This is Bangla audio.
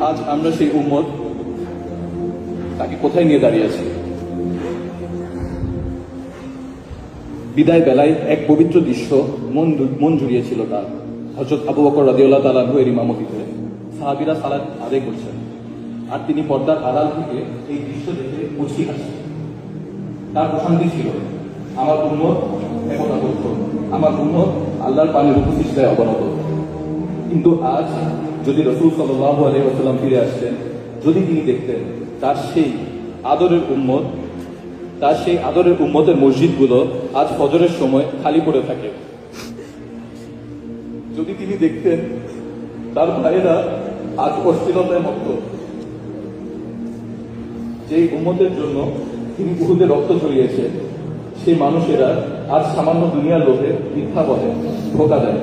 আজ আমরা সেই উম্মত তাকে কোথায় নিয়ে দাঁড়িয়েছি বিদায় বেলায় এক পবিত্র দৃশ্য মন মন জুড়িয়েছিল তার। হজরত আবু বকর রাদিউল্লাহ তালাহু এর ইমামতিতে সাহাবিরা সালাদ আদায় করছেন। আর তিনি পর্দার আড়াল থেকে এই দৃশ্য দেখে মুচকি হাসছেন। তার প্রশান্তি ছিল। আমার উন্মত একতা আমার উন্মত আল্লাহর পানির উপস্থিতায় অবনত। কিন্তু আজ যদি রসুল সাল্লাহ আলাইসাল্লাম ফিরে আসতেন, যদি তিনি দেখতেন তার সেই আদরের উম্মত, তার সেই আদরের উম্মতের মসজিদগুলো আজ ফজরের সময় খালি পড়ে থাকে। যদি তিনি দেখতেন তার ভাইয়েরা আজ অস্থিরতায় মত যেই উম্মতের জন্য তিনি বহুতে রক্ত ঝরিয়েছে সেই মানুষেরা আজ সামান্য দুনিয়ার লোভে মিথ্যা বলে, ধোকা দেয়।